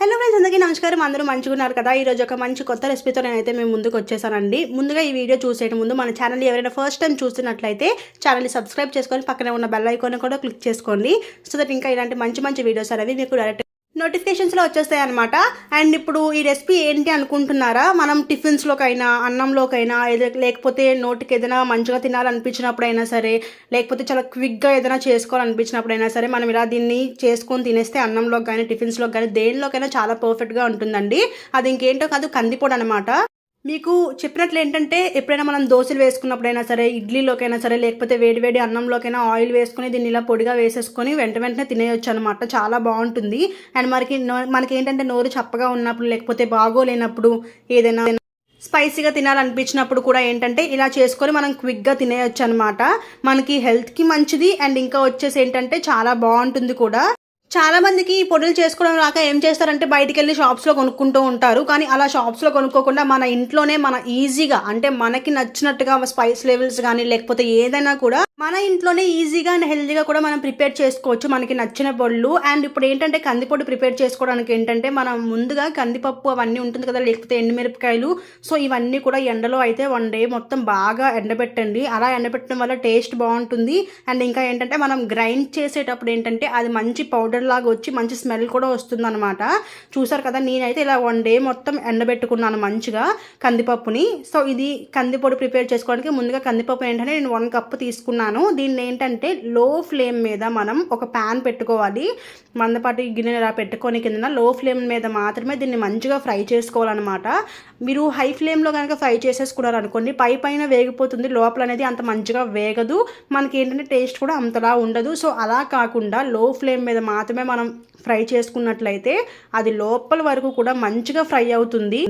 Hello friends అందరికీ నమస్కారం. అందరూ మంచిగా ఉన్నారు కదా ఈరోజు ఒక మంచి కొత్త రెసిపీతో నేనైతే మేము ముందుకు వచ్చేసానండి. ముందుగా ఈ వీడియో చూసే ముందు మన ఛానల్ ఎవరైనా ఫస్ట్ టైం చూస్తున్నట్లయితే ఛానల్ని సబ్స్క్రైబ్ చేసుకొని పక్కనే ఉన్న బెల్ ఐకాన్ కూడా క్లిక్ చేసుకోండి. సో దట్ ఇంకా ఇలాంటి మంచి మంచి వీడియోస్ అనేవి మీకు డైరెక్ట్ నోటిఫికేషన్స్లో వచ్చేస్తాయి అనమాట అండ్ ఇప్పుడు ఈ రెసిపీ ఏంటి అనుకుంటున్నారా? మనం టిఫిన్స్లోకైనా అన్నంలోకైనా లేకపోతే నోటికి ఏదైనా మంచిగా తినాలనిపించినప్పుడైనా సరే లేకపోతే చాలా క్విక్గా ఏదైనా చేసుకోవాలనిపించినప్పుడైనా సరే మనం ఇలా దీన్ని చేసుకొని తినేస్తే అన్నంలోకి కానీ టిఫిన్స్లోకి కానీ దేనిలోకైనా చాలా పర్ఫెక్ట్గా ఉంటుందండి. అది ఇంకేంటో కాదు కందిపొడి అనమాట మీకు చెప్పినట్లు ఏంటంటే ఎప్పుడైనా మనం దోశలు వేసుకున్నప్పుడైనా సరే ఇడ్లీలోకైనా సరే లేకపోతే వేడివేడి అన్నంలోకైనా ఆయిల్ వేసుకొని దీన్ని ఇలా పొడిగా వేసేసుకొని వెంట వెంటనే తినేయొచ్చు అనమాట చాలా బాగుంటుంది. అండ్ మనకి మనకి ఏంటంటే నోరు చప్పగా ఉన్నప్పుడు లేకపోతే బాగోలేనప్పుడు ఏదైనా స్పైసీగా తినాలనిపించినప్పుడు కూడా ఏంటంటే ఇలా చేసుకొని మనం క్విక్గా తినేయొచ్చు అనమాట మనకి హెల్త్కి మంచిది. అండ్ ఇంకా వచ్చేసి ఏంటంటే చాలా బాగుంటుంది కూడా. చాలా మందికి ఈ పొడులు చేసుకోవడం రాక ఏం చేస్తారంటే బయటికి వెళ్ళి షాప్స్లో కొనుక్కుంటూ ఉంటారు. కానీ అలా షాప్స్లో కొనుక్కోకుండా మన ఇంట్లోనే మన ఈజీగా అంటే మనకి నచ్చినట్టుగా స్పైస్ లెవెల్స్ కానీ లేకపోతే ఏదైనా కూడా మన ఇంట్లోనే ఈజీగా అండ్ హెల్తీగా కూడా మనం ప్రిపేర్ చేసుకోవచ్చు మనకి నచ్చిన పళ్ళు అండ్ ఇప్పుడు ఏంటంటే కందిపొడి ప్రిపేర్ చేసుకోవడానికి ఏంటంటే మనం ముందుగా కందిపప్పు అవన్నీ ఉంటుంది కదా లేకపోతే ఎండుమిరపకాయలు. సో ఇవన్నీ కూడా ఎండలో అయితే వన్ డే మొత్తం బాగా ఎండబెట్టండి. అలా ఎండబెట్టడం వల్ల టేస్ట్ బాగుంటుంది. అండ్ ఇంకా ఏంటంటే మనం గ్రైండ్ చేసేటప్పుడు ఏంటంటే అది మంచి పౌడర్ లాగా వచ్చి మంచి స్మెల్ కూడా వస్తుంది అనమాట చూసారు కదా నేనైతే ఇలా వన్ డే మొత్తం ఎండబెట్టుకున్నాను మంచిగా కందిపప్పుని. సో ఇది కందిపొడి ప్రిపేర్ చేసుకోవడానికి ముందుగా కందిపప్పు ఏంటంటే నేను వన్ కప్ తీసుకున్నాను. దీన్ని ఏంటంటే లో ఫ్లేమ్ మీద మనం ఒక ప్యాన్ పెట్టుకోవాలి. మందపాటి గిన్నె ఇలా పెట్టుకొని కింద లో ఫ్లేమ్ మీద మాత్రమే దీన్ని మంచిగా ఫ్రై చేసుకోవాలన్నమాట. మీరు హై ఫ్లేమ్లో కనుక ఫ్రై చేసేసుకున్నారు అనుకోండి పై పైన వేగిపోతుంది. లోపల అనేది అంత మంచిగా వేగదు. మనకి ఏంటంటే టేస్ట్ కూడా అంతలా ఉండదు. సో అలా కాకుండా లో ఫ్లేమ్ మీద మాత్రమే మనం ఫ్రై చేసుకున్నట్లయితే అది లోపల వరకు కూడా మంచిగా ఫ్రై అవుతుంది.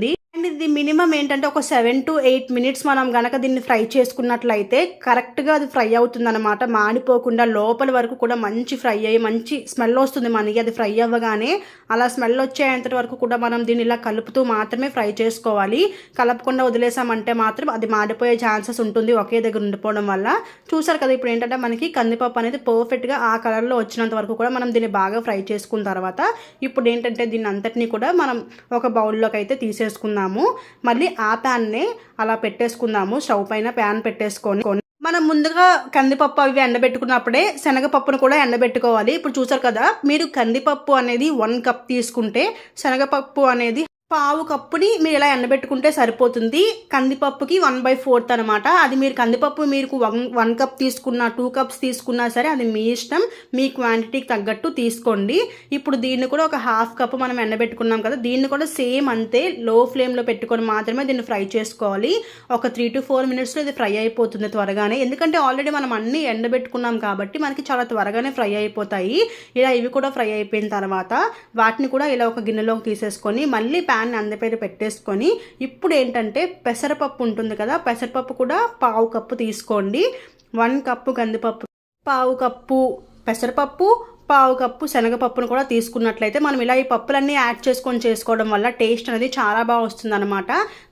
ఇది మినిమం ఏంటంటే ఒక సెవెన్ టు ఎయిట్ మినిట్స్ మనం గనక దీన్ని ఫ్రై చేసుకున్నట్లయితే కరెక్ట్గా అది ఫ్రై అవుతుందన్నమాట. మాడిపోకుండా లోపల వరకు కూడా మంచి ఫ్రై అయ్యి మంచి స్మెల్ వస్తుంది మనకి. అది ఫ్రై అవ్వగానే అలా స్మెల్ వచ్చేంత వరకు కూడా మనం దీన్ని ఇలా కలుపుతూ మాత్రమే ఫ్రై చేసుకోవాలి. కలపకుండా వదిలేసామంటే మాత్రం అది మాడిపోయే ఛాన్సెస్ ఉంటుంది ఒకే దగ్గర ఉండిపోవడం వల్ల. చూసారు కదా ఇప్పుడు ఏంటంటే మనకి కందిపప్పు అనేది పర్ఫెక్ట్గా ఆ కలర్లో వచ్చినంత వరకు కూడా మనం దీన్ని బాగా ఫ్రై చేసుకున్న తర్వాత ఇప్పుడు ఏంటంటే దీన్ని అంతటినీ కూడా మనం ఒక బౌల్లోకి అయితే తీసేసుకుందాము. మళ్ళీ ఆ ప్యాన్నే అలా పెట్టేసుకుందాము. స్టవ్ పైన ప్యాన్ పెట్టేసుకొని మనం ముందుగా కందిపప్పు అవి ఎండబెట్టుకున్నప్పుడే శనగపప్పును కూడా ఎండబెట్టుకోవాలి. ఇప్పుడు చూసారు కదా మీరు కందిపప్పు అనేది వన్ కప్ తీసుకుంటే శనగపప్పు అనేది పావు కప్పుని మీరు ఇలా ఎండబెట్టుకుంటే సరిపోతుంది. కందిపప్పుకి వన్ బై ఫోర్త్ అనమాట అది మీరు కందిపప్పు మీకు వన్ వన్ కప్ తీసుకున్నా టూ కప్స్ తీసుకున్నా సరే అది మీ ఇష్టం. మీ క్వాంటిటీకి తగ్గట్టు తీసుకోండి. ఇప్పుడు దీన్ని కూడా ఒక హాఫ్ కప్ మనం ఎండబెట్టుకున్నాం కదా దీన్ని కూడా సేమ్ అంతే లో ఫ్లేమ్లో పెట్టుకొని మాత్రమే దీన్ని ఫ్రై చేసుకోవాలి. ఒక త్రీ టు ఫోర్ మినిట్స్లో ఇది ఫ్రై అయిపోతుంది త్వరగానే. ఎందుకంటే ఆల్రెడీ మనం అన్నీ ఎండబెట్టుకున్నాం కాబట్టి మనకి చాలా త్వరగానే ఫ్రై అయిపోతాయి. ఇలా ఇవి కూడా ఫ్రై అయిపోయిన తర్వాత వాటిని కూడా ఇలా ఒక గిన్నెలోకి తీసేసుకొని మళ్ళీ ప్యాన్ అందపైన పెట్టేసుకొని ఇప్పుడు ఏంటంటే పెసరపప్పు ఉంటుంది కదా పెసరపప్పు కూడా పావు కప్పు తీసుకోండి. వన్ కప్పు కందిపప్పు పావు కప్పు పెసరపప్పు పావు కప్పు శనగపప్పును కూడా తీసుకున్నట్లయితే మనం ఇలా ఈ పప్పులన్నీ యాడ్ చేసుకొని చేసుకోవడం వల్ల టేస్ట్ అనేది చాలా బాగా వస్తుందన్నమాట.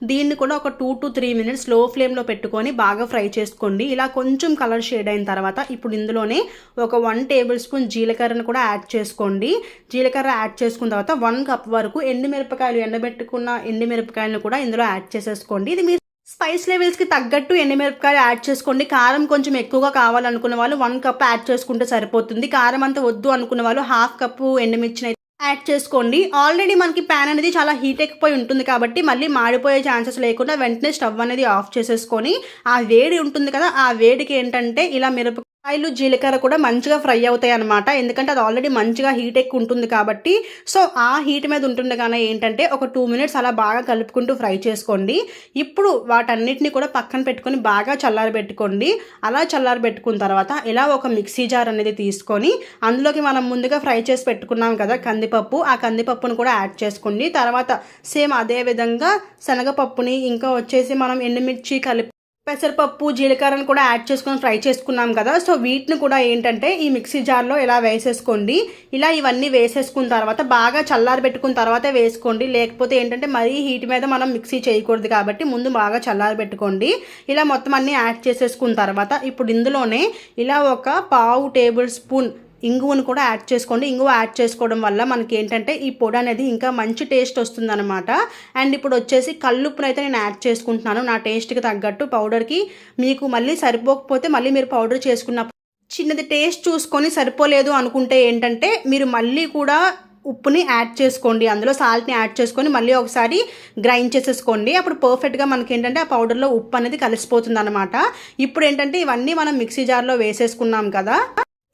దీన్ని కూడా ఒక టూ టు త్రీ మినిట్స్లో ఫ్లేమ్లో పెట్టుకొని బాగా ఫ్రై చేసుకోండి. ఇలా కొంచెం కలర్ షేడ్ అయిన తర్వాత ఇప్పుడు ఇందులోనే ఒక వన్ టేబుల్ స్పూన్ జీలకర్రను కూడా యాడ్ చేసుకోండి. జీలకర్ర యాడ్ చేసుకున్న తర్వాత వన్ కప్ వరకు ఎండుమిరపకాయలు ఎండబెట్టుకున్న ఎండుమిరపకాయలను కూడా ఇందులో యాడ్ చేసేసుకోండి. ఇది మీరు స్పైస్ లెవెల్స్కి తగ్గట్టు ఎండుమిరపకాయలు యాడ్ చేసుకోండి. కారం కొంచెం ఎక్కువగా కావాలనుకున్న వాళ్ళు వన్ కప్ యాడ్ చేసుకుంటే సరిపోతుంది. కారం అంతా వద్దు అనుకున్న వాళ్ళు హాఫ్ కప్పు ఎండుమిర్చిని యాడ్ చేసుకోండి. ఆల్రెడీ మనకి ప్యాన్ అనేది చాలా హీట్ ఎక్కిపోయి ఉంటుంది కాబట్టి మళ్ళీ మాడిపోయే ఛాన్సెస్ లేకుండా వెంటనే స్టవ్ అనేది ఆఫ్ చేసేసుకొని ఆ వేడి ఉంటుంది కదా ఆ వేడికి ఏంటంటే ఇలా ఆయిల్ జీలకర్ర కూడా మంచిగా ఫ్రై అవుతాయి అనమాట ఎందుకంటే అది ఆల్రెడీ మంచిగా హీట్ ఎక్కువ ఉంటుంది కాబట్టి. సో ఆ హీట్ మీద ఉంటుండగానే ఏంటంటే ఒక టూ మినిట్స్ అలా బాగా కలుపుకుంటూ ఫ్రై చేసుకోండి. ఇప్పుడు వాటన్నిటిని కూడా పక్కన పెట్టుకొని బాగా చల్లారబెట్టుకోండి. అలా చల్లారబెట్టుకున్న తర్వాత ఇలా ఒక మిక్సీ జార్ అనేది తీసుకొని అందులోకి మనం ముందుగా ఫ్రై చేసి పెట్టుకున్నాం కదా కందిపప్పు ఆ కందిపప్పును కూడా యాడ్ చేసుకోండి. తర్వాత సేమ్ అదే విధంగా శనగపప్పుని ఇంకా వచ్చేసి మనం ఎండుమిర్చి కలిపి పెసరపప్పు జీలకర్రను కూడా యాడ్ చేసుకొని ఫ్రై చేసుకున్నాం కదా. సో వీటిని కూడా ఏంటంటే ఈ మిక్సీ జార్లో ఇలా వేసేసుకోండి. ఇలా ఇవన్నీ వేసేసుకున్న తర్వాత బాగా చల్లారి పెట్టుకున్న తర్వాత వేసుకోండి. లేకపోతే ఏంటంటే మరీ హీట్ మీద మనం మిక్సీ చేయకూడదు కాబట్టి ముందు బాగా చల్లారి పెట్టుకోండి. ఇలా మొత్తం అన్నీ యాడ్ చేసేసుకున్న తర్వాత ఇప్పుడు ఇందులోనే ఇలా ఒక పావు టేబుల్ స్పూన్ ఇంగువను కూడా యాడ్ చేసుకోండి. ఇంగువ యాడ్ చేసుకోవడం వల్ల మనకి ఏంటంటే ఈ పొడి అనేది ఇంకా మంచి టేస్ట్ వస్తుందన్నమాట. అండ్ ఇప్పుడు వచ్చేసి కల్లుప్పును అయితే నేను యాడ్ చేసుకుంటున్నాను. నా టేస్ట్కి తగ్గట్టు పౌడర్కి మీకు మళ్ళీ సరిపోకపోతే మళ్ళీ మీరు పౌడర్ చేసుకున్న చిన్నది టేస్ట్ చూసుకొని సరిపోలేదు అనుకుంటే ఏంటంటే మీరు మళ్ళీ కూడా ఉప్పుని యాడ్ చేసుకోండి. అందులో సాల్ట్ని యాడ్ చేసుకొని మళ్ళీ ఒకసారి గ్రైండ్ చేసేసుకోండి. అప్పుడు పర్ఫెక్ట్గా మనకి ఏంటంటే ఆ పౌడర్లో ఉప్పు అనేది కలిసిపోతుంది అనమాట ఇప్పుడు ఏంటంటే ఇవన్నీ మనం మిక్సీ జార్లో వేసేసుకున్నాం కదా.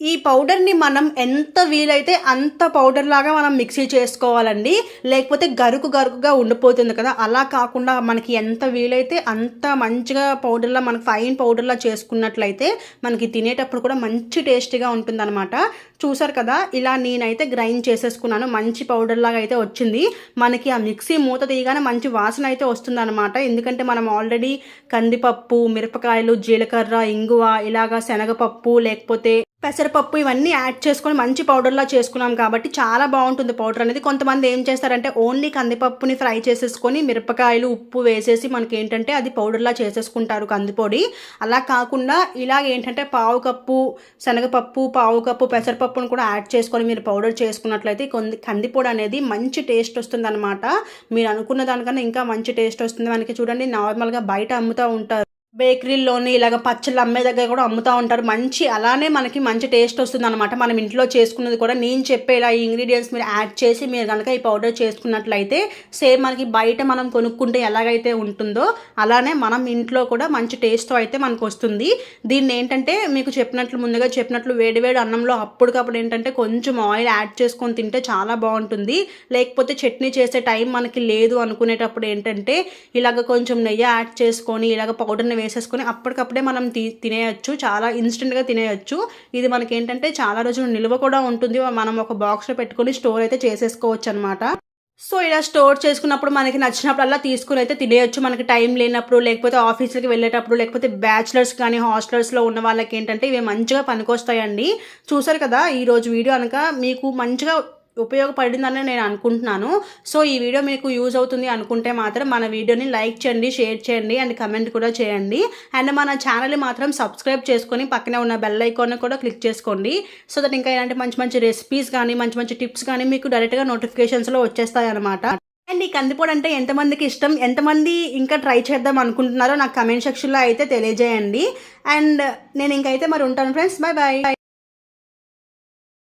ఈ పౌడర్ని మనం ఎంత వీలైతే అంత పౌడర్ లాగా మనం మిక్సీ చేసుకోవాలండి. లేకపోతే గరుకు గరుకుగా ఉండిపోతుంది కదా. అలా కాకుండా మనకి ఎంత వీలైతే అంత మంచిగా పౌడర్లా మనకి ఫైన్ పౌడర్లా చేసుకున్నట్లయితే మనకి తినేటప్పుడు కూడా మంచి టేస్టీగా ఉంటుందన్నమాట. చూసారు కదా ఇలా నేనైతే గ్రైండ్ చేసేసుకున్నాను. మంచి పౌడర్ లాగా అయితే వచ్చింది. మనకి ఆ మిక్సీ మూత తీయగానే మంచి వాసన అయితే వస్తుందన్నమాట. ఎందుకంటే మనం ఆల్రెడీ కందిపప్పు మిరపకాయలు జీలకర్ర ఇంగువ ఇలాగా శనగపప్పు లేకపోతే పెసరపప్పు ఇవన్నీ యాడ్ చేసుకొని మంచి పౌడర్లా చేసుకున్నాం కాబట్టి చాలా బాగుంటుంది పౌడర్ అనేది. కొంతమంది ఏం చేస్తారంటే ఓన్లీ కందిపప్పుని ఫ్రై చేసేసుకొని మిరపకాయలు ఉప్పు వేసేసి మనకి ఏంటంటే అది పౌడర్లా చేసేసుకుంటారు కందిపొడి. అలా కాకుండా ఇలా ఏంటంటే పావు కప్పు శనగపప్పు పావు కప్పు పెసరపప్పును కూడా యాడ్ చేసుకొని మీరు పౌడర్ చేసుకున్నట్లయితే కొన్ని కందిపొడి అనేది మంచి టేస్ట్ వస్తుంది మీరు అనుకున్న దానికన్నా ఇంకా మంచి టేస్ట్ వస్తుంది. మనకి చూడండి నార్మల్గా బయట అమ్ముతూ ఉంటారు. బేకరీల్లోని ఇలాగ పచ్చళ్ళు అమ్మే దగ్గర కూడా అమ్ముతూ ఉంటారు. మంచి అలానే మనకి మంచి టేస్ట్ వస్తుంది అనమాట మనం ఇంట్లో చేసుకున్నది కూడా నేను చెప్పే ఇలా ఈ ఇంగ్రీడియంట్స్ మీరు యాడ్ చేసి మీరు కనుక ఈ పౌడర్ చేసుకున్నట్లయితే సేమ్ మనకి బయట మనం కొనుక్కుంటే ఎలాగైతే ఉంటుందో అలానే మనం ఇంట్లో కూడా మంచి టేస్ట్ అయితే మనకు వస్తుంది. దీన్ని ఏంటంటే మీకు చెప్పినట్లు ముందుగా చెప్పినట్లు వేడివేడి అన్నంలో అప్పటికప్పుడు ఏంటంటే కొంచెం ఆయిల్ యాడ్ చేసుకొని తింటే చాలా బాగుంటుంది. లేకపోతే చట్నీ చేసే టైం మనకి లేదు అనుకునేటప్పుడు ఏంటంటే ఇలాగ కొంచెం నెయ్యి యాడ్ చేసుకొని ఇలాగ పౌడర్ని వేసేసుకొని అప్పటికప్పుడే మనం తీ తినేయచ్చు. చాలా ఇన్స్టెంట్గా తినేయచ్చు. ఇది మనకి ఏంటంటే చాలా రోజులు నిల్వ కూడా ఉంటుంది. మనం ఒక బాక్స్లో పెట్టుకొని స్టోర్ అయితే చేసేసుకోవచ్చు అనమాట సో ఇలా స్టోర్ చేసుకున్నప్పుడు మనకి నచ్చినప్పుడల్లా తీసుకుని అయితే తినేయచ్చు. మనకి టైం లేనప్పుడు లేకపోతే ఆఫీసులకి వెళ్ళేటప్పుడు లేకపోతే బ్యాచిలర్స్ కానీ హాస్టల్స్లో ఉన్న వాళ్ళకి ఏంటంటే ఇవి మంచిగా పనికొస్తాయండి. చూసారు కదా ఈరోజు వీడియో అనక మీకు మంచిగా ఉపయోగపడిందని నేను అనుకుంటున్నాను. సో ఈ వీడియో మీకు యూజ్ అవుతుంది అనుకుంటే మాత్రం మన వీడియోని లైక్ చేయండి షేర్ చేయండి అండ్ కమెంట్ కూడా చేయండి. అండ్ మన ఛానల్ని మాత్రం సబ్స్క్రైబ్ చేసుకొని పక్కనే ఉన్న బెల్ ఐకాన్ కూడా క్లిక్ చేసుకోండి. సో దట్ ఇంకా ఇలాంటి మంచి మంచి రెసిపీస్ కానీ మంచి మంచి టిప్స్ కానీ మీకు డైరెక్ట్గా నోటిఫికేషన్స్లో వచ్చేస్తాయి అనమాట అండ్ ఈ కందిపొడి అంటే ఎంతమందికి ఇష్టం? ఎంతమంది ఇంకా ట్రై చేద్దాం అనుకుంటున్నారో నాకు కమెంట్ సెక్షన్లో అయితే తెలియజేయండి. అండ్ నేను ఇంకైతే మరి ఉంటాను ఫ్రెండ్స్. Bye bye